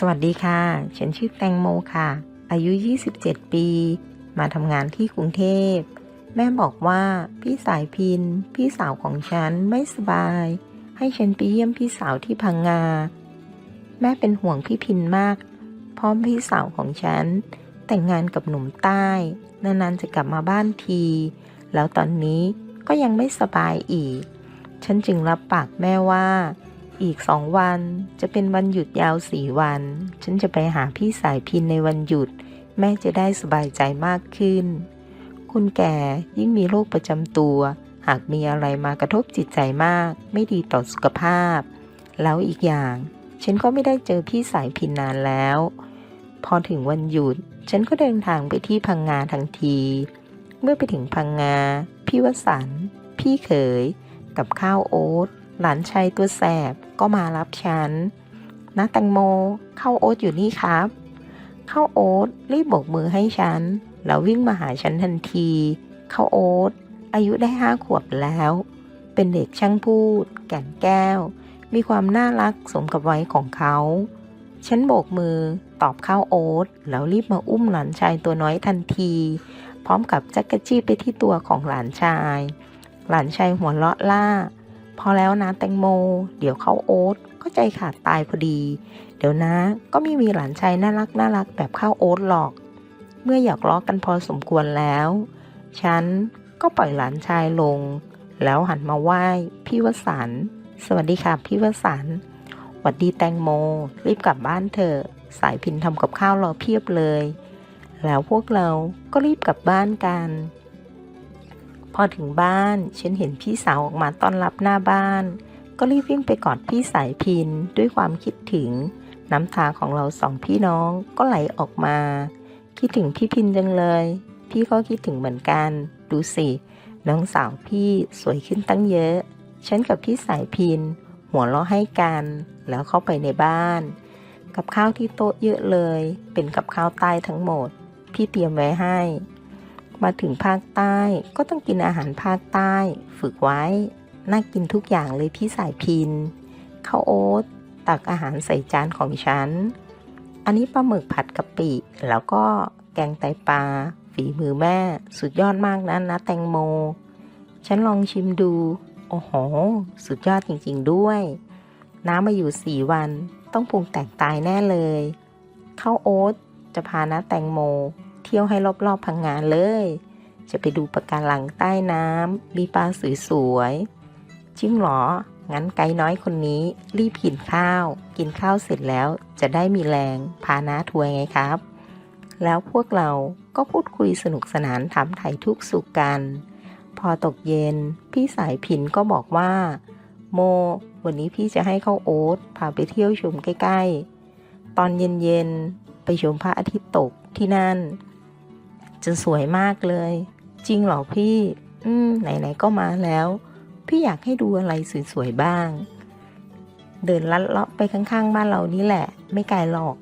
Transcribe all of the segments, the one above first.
สวัสดีค่ะ ฉันชื่อแตงโมค่ะ อายุ 27 ปี มาทำงานที่กรุงเทพ แม่บอกว่าพี่สายพิน พี่สาวของฉันไม่สบาย ให้ฉันไปเยี่ยมพี่สาวที่พังงา แม่เป็นห่วงพี่พินมาก เพราะพี่สาวของฉัน แต่งงานกับหนุ่มใต้ นานๆจะกลับมาบ้านที แล้วตอนนี้ก็ยังไม่สบายอีก ฉันจึงรับปากแม่ว่า อีกสองวัน จะเป็นวันหยุดยาวสี่วัน ฉันจะไปหาพี่สายพินในวันหยุด แม่จะได้สบายใจมากขึ้น คุณแก่ยิ่งมีโรคประจำตัว หากมีอะไรมากระทบจิตใจมาก ไม่ดีต่อสุขภาพ แล้วอีกอย่าง ฉันก็ไม่ได้เจอพี่สายพินนานแล้ว พอถึงวันหยุด ฉันก็เดินทางไปที่พังงาทันที เมื่อไปถึงพังงา พี่วสัน พี่เขย กับข้าวโอ๊ต หลานชายตัวแสบก็มารับฉันนะแตงโมเข้าโอ๊ตอยู่นี่ครับ เข้าโอ๊ตรีบโบกมือให้ฉัน แล้ววิ่งมาหาฉันทันที เข้าโอ๊ตอายุได้ห้าขวบแล้ว เป็นเด็กช่างพูด แก่นแก้ว มีความน่ารักสมกับวัยของเขา ฉันโบกมือตอบเข้าโอ๊ตแล้วรีบมาอุ้มหลานชายตัวน้อยทันที พร้อมกับจักกะจี้ไปที่ตัวของหลานชาย หลานชายหัวเราะล่า พอแล้วนะแตงโม เดี๋ยวเขาโอ๊ตก็ใจขาดตายพอดี เดี๋ยวนะ ก็ไม่มีหลานชายน่ารักน่ารักแบบข้าวโอ๊ตหรอก เมื่ออยากล้อกันพอสมควรแล้ว ฉันก็ปล่อยหลานชายลง แล้วหันมาไหว้พี่วสันสวัสดีค่ะพี่วสันหวัดดีแตงโม รีบกลับบ้านเถอะสายพินทำกับข้าวรอเพียบเลย แล้วพวกเราก็รีบกลับบ้านกัน อถึงบ้านฉันเห็นพี่สาวออกมาต้อนรับหน้าบ้าน ก็รีบวิ่งไปกอดพี่สายพินด้วยความคิดถึง น้ำตาของเราสองพี่น้องก็ไหลออกมา คิดถึงพี่พินจังเลย พี่ก็คิดถึงเหมือนกัน ดูสิ น้องสาวพี่สวยขึ้นตั้งเยอะ ฉันกับพี่สายพิน หัวเราะให้กัน แล้วเข้าไปในบ้าน กับข้าวที่โต๊ะเยอะเลย เป็นกับข้าวใต้ทั้งหมด พี่เตรียมไว้ให้ มาถึงภาคใต้ ก็ต้องกินอาหารภาคใต้ ฝึกไว้ น่ากินทุกอย่างเลยพี่สายพินข้าวโอ๊ตตักอาหารใส่จานของฉัน อันนี้ปลาหมึกผัดกะปิ แล้วก็แกงไตปลา ฝีมือแม่ สุดยอดมากนะนะแตงโม ฉันลองชิมดู โอ้โห สุดยอดจริงๆด้วย น้ำมาอยู่สี่วัน ต้องปรุงแตกตายแน่เลยข้าวโอ๊ตจะพานะแตงโม เที่ยวให้รอบๆพังงานเลย จะไปดูปะการังใต้น้ำมีปลาสวยๆจริงหรอ งั้นไกด์น้อยคนนี้รีบกินข้าว กินข้าวเสร็จแล้วจะได้มีแรงพาน้าทัวร์ไงครับ แล้วพวกเราก็พูดคุยสนุกสนานถามไถ่ทุกสุขกัน พอตกเย็น พี่สายพินก็บอกว่า โม วันนี้พี่จะให้เข้าโอ๊ตพาไปเที่ยวชมใกล้ ๆ ตอนเย็นๆไปชมพระอาทิตย์ตกที่นั่น จะสวยมากเลย จริงเหรอพี่ อืม ไหนๆ ก็มาแล้ว พี่อยากให้ดูอะไรสวยๆ บ้าง เดินลัดเลาะไปข้างๆ บ้านเรานี่แหละ ไม่ไกลหรอก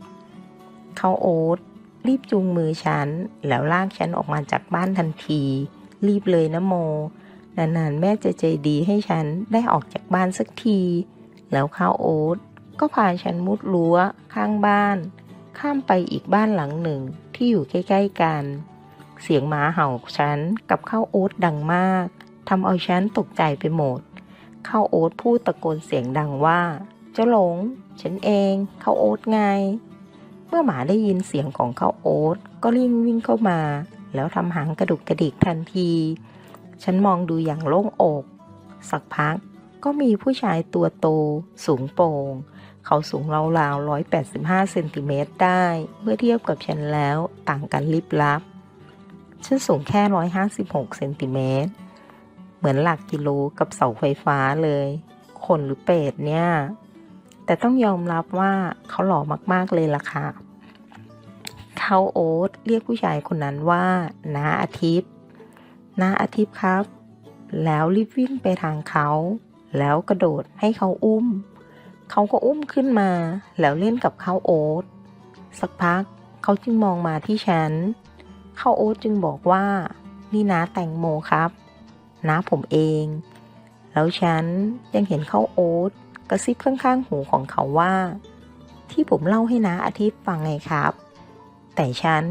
เขาโอ๊ตรีบจูงมือฉัน แล้วลากฉันออกมาจากบ้านทันที รีบเลยนะโม นานๆ แม่จะใจดีให้ฉันได้ออกจากบ้านสักที แล้วข้าวโอ๊ตก็พาฉันมุดรั้วข้างบ้าน ข้ามไปอีกบ้านหลังหนึ่งที่อยู่ใกล้ ๆ กัน เสียงหมาเห่าฉันกับข้าวโอ๊ตดังมากทำเอาฉันตกใจไปหมด ข้าวโอ๊ตพูดตะโกนเสียงดังว่า เจ้าหลง ฉันเองข้าวโอ๊ตไง เมื่อหมาได้ยินเสียงของข้าวโอ๊ตก็รีบวิ่งเข้ามา แล้วทำหางกระดุกกระดิกทันที ฉันมองดูอย่างโล่งอก สักพักก็มีผู้ชายตัวโต สูงโปร่งเขาสูงราวๆ185เซนติเมตรได้ เมื่อเทียบกับฉันแล้วต่างกันลิบลับ ฉันสูงแค่ 156 เซนติเมตร เหมือนหลักกิโลกับเสาไฟฟ้าเลย คนหรือเป็ดเนี่ย แต่ต้องยอมรับว่าเขาหล่อมากๆเลยล่ะค่ะเขาโอ๊ตเรียกผู้ชายคนนั้นว่าน้าอาทิตย์น้าอาทิตย์ครับ แล้วรีบวิ่งไปทางเขา แล้วกระโดดให้เขาอุ้ม เขาก็อุ้มขึ้นมา แล้วเล่นกับเขาโอ๊ตสักพักเขาจึงมองมาที่ฉัน ข้าวโอ๊ตจึงบอกว่า นี่น้าแตงโมครับน้าผมเอง แล้วฉันยังเห็นข้าวโอ๊ตกระซิบข้างๆหูของเขาว่า ที่ผมเล่าให้นาอาทิตย์ฟังไงครับ แต่ฉัน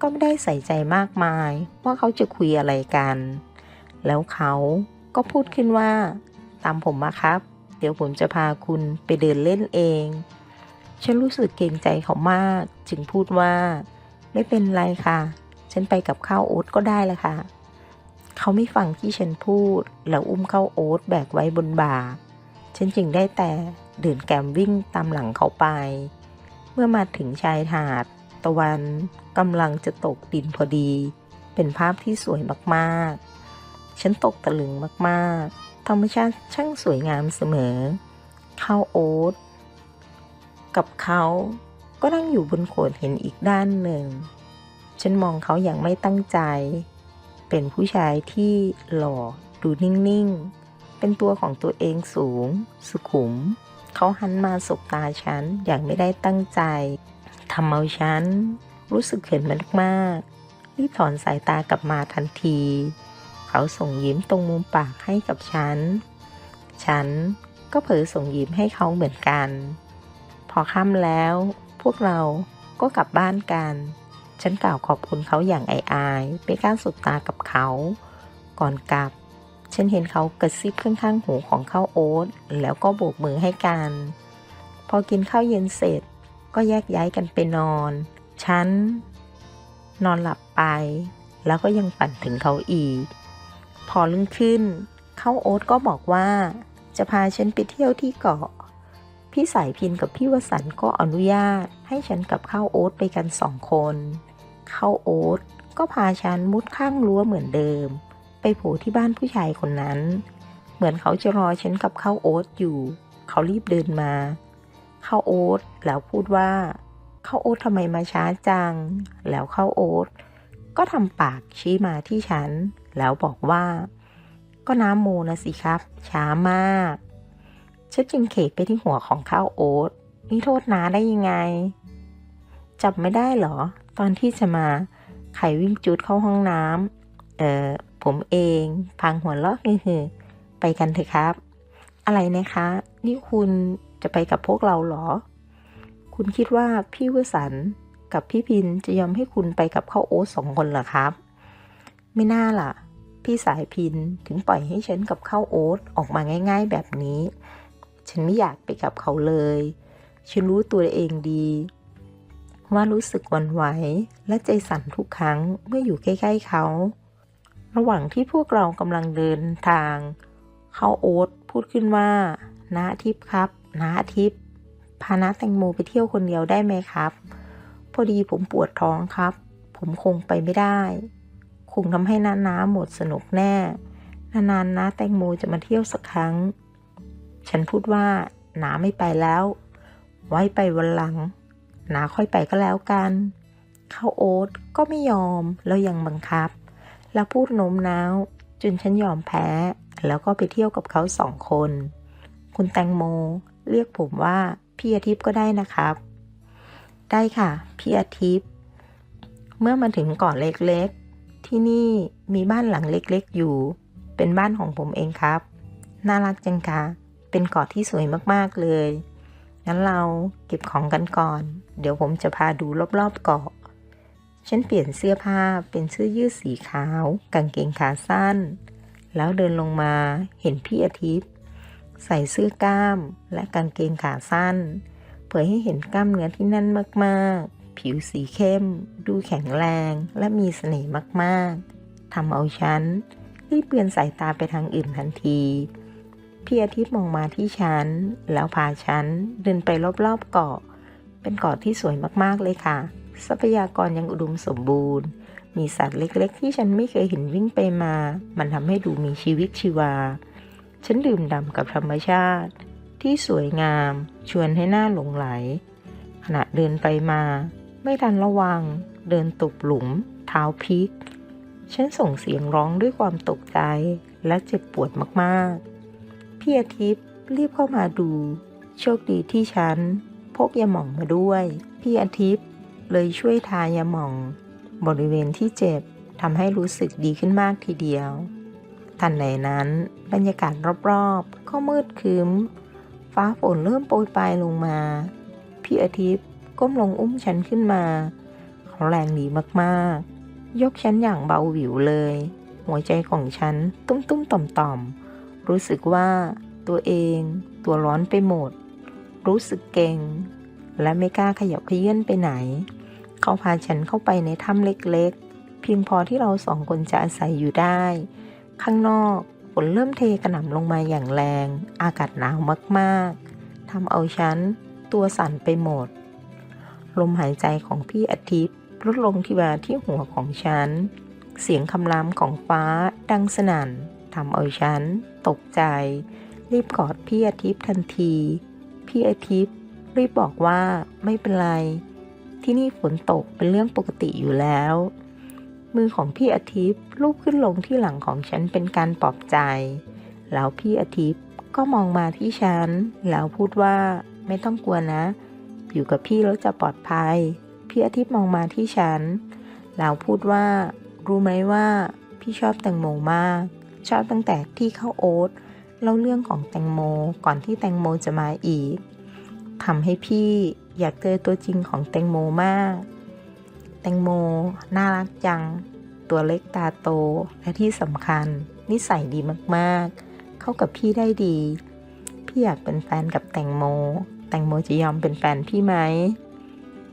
ก็ไม่ได้ใส่ใจมากมาย ว่าเขาจะคุยอะไรกัน แล้วเขาก็พูดขึ้นว่า ตามผมมาครับ เดี๋ยวผมจะพาคุณไปเดินเล่นเอง ฉันรู้สึกเกรงใจเขามาก จึงพูดว่า ไม่เป็นไรค่ะ ฉันไปกับข้าวโอ๊ตก็ได้ละค่ะ เขาไม่ฟังที่ฉันพูด แล้วอุ้มข้าวโอ๊ตแบกไว้บนบ่า ฉันจึงได้แต่เดินแกมวิ่งตามหลังเขาไป เมื่อมาถึงชายหาด ตะวันกำลังจะตกดินพอดี เป็นภาพที่สวยมากๆ ฉันตกตะลึงมากๆ ธรรมชาติช่างสวยงามเสมอ ข้าวโอ๊ตกับเขาก็นั่งอยู่บนโขดหินอีกด้านหนึ่ง ฉันมองเขาอย่างไม่ตั้งใจ เป็นผู้ชายที่หล่อดูนิ่งๆ เป็นตัวของตัวเองสูง สุขุม เขาหันมาสบตาฉันอย่างไม่ได้ตั้งใจทำเอาฉัน รู้สึกเขินมันมากๆรีบถอนสายตากลับมาทันที เขาส่งยิ้มตรงมุมปากให้กับฉัน ฉันก็เผลอส่งยิ้มให้เขาเหมือนกัน พอค่ำแล้ว พวกเราก็กลับบ้านกัน ฉันกล่าวขอบคุณเขาอย่างอายๆไม่กล้าสบตากับเขา ก่อนกลับ ฉันเห็นเขากระซิบข้างๆหูของข้าวโอ๊ตแล้วก็โบกมือให้กัน พอกินข้าวเย็นเสร็จ ก็แยกย้ายกันไปนอน ฉัน นอนหลับไป แล้วก็ยังฝันถึงเขาอีก พอรุ่งขึ้นเข้าโอ๊ตก็บอกว่า จะพาฉันไปเที่ยวที่เกาะ พี่สายพินกับพี่วสันต์ก็อนุญาต ให้ฉันกับข้าวโอ๊ตไปกันสองคนเข้าโอ๊ตก็พาฉันมุดข้างรั้วเหมือนเดิม ไปโผล่ที่บ้านผู้ชายคนนั้น เหมือนเขาจะรอฉันกับข้าวโอ๊ตอยู่ เขารีบเดินมาข้าวโอ๊ตแล้วพูดว่าข้าวโอ๊ตทำไมมาช้าจัง แล้วข้าวโอ๊ตก็ทำปากชี้มาที่ฉัน แล้วบอกว่า ก็น้ำโมนะสิครับ ช้ามาก ฉันจึงเขกไปที่หัวของข้าวโอ๊ตนี่โทษนาได้ยังไง จับไม่ได้เหรอ ตอนที่จะมาไขวิ่งจุดเข้าห้องน้ำเอ่อผมเอง พังหัวเราะฮือไปกันเถอะครับ อะไรนะคะ นี่คุณจะไปกับพวกเราเหรอ คุณคิดว่าพี่วสันต์กับพี่พินจะยอมให้คุณไปกับข้าวโอ๊ตสองคนเหรอครับ ไม่น่าล่ะ พี่สายพินถึงปล่อยให้ฉันกับข้าวโอ๊ตออกมาง่าย ๆ แบบนี้ ฉันไม่อยากไปกับเขาเลย ฉันรู้ตัวเองดี ว่ารู้สึกวันไหวและใจสั่นทุกครั้งเมื่ออยู่ใกล้ๆเขา ระหว่างที่พวกเรากำลังเดินทาง เขาโอ๊ตพูดขึ้นว่านาทิพย์ครับนาทิพย์พานาแตงโมไปเที่ยวคนเดียวได้ไหมครับ พอดีผมปวดท้องครับ ผมคงไปไม่ได้ คงทำให้น้าน้าหมดสนุกแน่ นานๆน้าแตงโมจะมาเที่ยวสักครั้ง ฉันพูดว่าหนาไม่ไปแล้ว ไว้ไปวันหลัง หนาค่อยไปก็แล้วกัน เขาโอ๊ตก็ไม่ยอมแล้วยังบังคับ แล้วพูดโน้มน้าว จนฉันยอมแพ้ แล้วก็ไปเที่ยวกับเขาสองคน คุณแตงโม เรียกผมว่า พี่อาทิตย์ก็ได้นะครับ ได้ค่ะ พี่อาทิตย์ เมื่อมาถึงเกาะเล็กๆ ที่นี่มีบ้านหลังเล็กๆอยู่ เป็นบ้านของผมเองครับ น่ารักจังค่ะ เป็นเกาะที่สวยมากๆเลย งั้นเราเก็บของกันก่อน เดี๋ยวผมจะพาดูรอบๆเกาะ ฉันเปลี่ยนเสื้อผ้าเป็นเสื้อยืดสีขาว กางเกงขาสั้น แล้วเดินลงมาเห็นพี่อาทิตย์ ใส่เสื้อกล้ามและกางเกงขาสั้น เผยให้เห็นกล้ามเนื้อที่แน่นมากๆ ผิวสีเข้ม ดูแข็งแรงและมีเสน่ห์มากๆทำเอาฉันรีบเปลี่ยนสายตาไปทางอื่นทันที พี่อาทิตย์มองมาที่ฉัน แล้วพาฉันเดินไปรอบๆเกาะ เป็นเกาะที่สวยมากๆเลยค่ะ ทรัพยากรยังอุดมสมบูรณ์ มีสัตว์เล็กๆ ที่ฉันไม่เคยเห็นวิ่งไปมา มันทำให้ดูมีชีวิตชีวา ฉันดื่มด่ำกับธรรมชาติ ที่สวยงาม ชวนให้หน้าหลงไหล ขณะเดินไปมา ไม่ทันระวัง เดินตกหลุม เท้าพลิก ฉันส่งเสียงร้องด้วยความตกใจและเจ็บปวดมากๆ พี่อาทิตย์รีบเข้ามาดู โชคดีที่ฉันพกยาหม่องมาด้วย พี่อาทิตย์เลยช่วยทายาหม่อง บริเวณที่เจ็บทำให้รู้สึกดีขึ้นมากทีเดียว ทันใดนั้น บรรยากาศรอบๆก็มืดครึ้มฟ้าฝนเริ่มโปรยปลายลงมา พี่อาทิตย์ก้มลงอุ้มฉันขึ้นมา เขาแรงดีมากๆ ยกฉันอย่างเบาหวิวเลย หัวใจของฉันตุ้มตุ้มต่อมต่อมๆ รู้สึกว่าตัวเองตัวร้อนไปหมด รู้สึกเก่ง และไม่กล้าขยับเขยื่อนไปไหน เขาพาฉันเข้าไปในถ้ำเล็กๆ เพียงพอที่เราสองคนจะอาศัยอยู่ได้ ข้างนอกฝนเริ่มเทกระหน่ำลงมาอย่างแรง อากาศหนาวมากๆทำเอาฉันตัวสั่นไปหมด ลมหายใจของพี่อาทิตย์ลดลงที่มาที่หัวของฉัน เสียงคำรามของฟ้าดังสนั่น ทำเอาฉัน ตกใจ รีบกอดพี่อาทิตย์ทันที พี่อาทิตย์รีบบอกว่าไม่เป็นไร ที่นี่ฝนตกเป็นเรื่องปกติอยู่แล้ว มือของพี่อาทิตย์ลูบขึ้นลงที่หลังของฉันเป็นการปลอบใจ แล้วพี่อาทิตย์ก็มองมาที่ฉัน แล้วพูดว่าไม่ต้องกลัวนะ อยู่กับพี่แล้วจะปลอดภัย พี่อาทิตย์มองมาที่ฉัน แล้วพูดว่า รู้ไหมว่าพี่ชอบแตงโมมาก ชอบตั้งแต่ที่เข้าโอ๊ตเล่าเรื่องของแตงโมก่อนที่แตงโมจะมาอีกทำให้พี่อยากเจอตัวจริงของแตงโมมาก แตงโมน่ารักจัง ตัวเล็กตาโต และที่สำคัญ นิสัยดีมากๆ เข้ากับพี่ได้ดี พี่อยากเป็นแฟนกับแตงโม แตงโมจะยอมเป็นแฟนพี่ไหม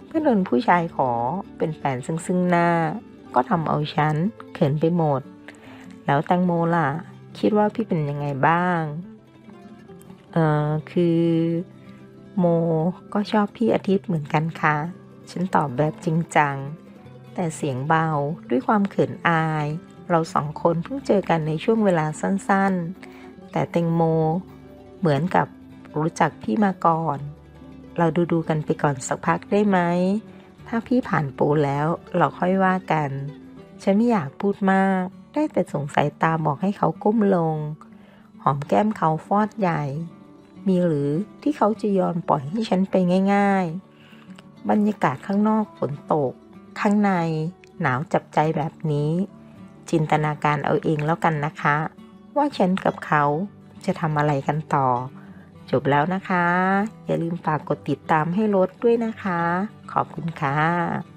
เพื่อนนผู้ชายขอเป็นแฟนซึ่งซึ่งหน้า ก็ทำเอาฉันเขินไปหมด แล้วแตงโมล่ะ คิดว่าพี่เป็นยังไงบ้าง เออคือโมก็ชอบพี่อาทิตย์เหมือนกันค่ะ ฉันตอบแบบจริงจัง แต่เสียงเบาด้วยความเขินอาย เราสองคนเพิ่งเจอกันในช่วงเวลาสั้นๆ แต่แตงโมเหมือนกับรู้จักพี่มาก่อน เราดูดูๆกันไปก่อนสักพักได้ไหม ถ้าพี่ผ่านปูแล้วเราค่อยว่ากัน ฉันไม่อยากพูดมาก ได้แต่สงสัยตาบอกให้เขาก้มลง หอมแก้มเขาฟอดใหญ่ มีหรือที่เขาจะยอมปล่อยให้ฉันไปง่าย ๆ บรรยากาศข้างนอกฝนตก ข้างในหนาวจับใจแบบนี้ จินตนาการเอาเองแล้วกันนะคะ ว่าฉันกับเขาจะทำอะไรกันต่อ จบแล้วนะคะ อย่าลืมฝากกดติดตามให้รถด้วยนะคะ ขอบคุณค่ะ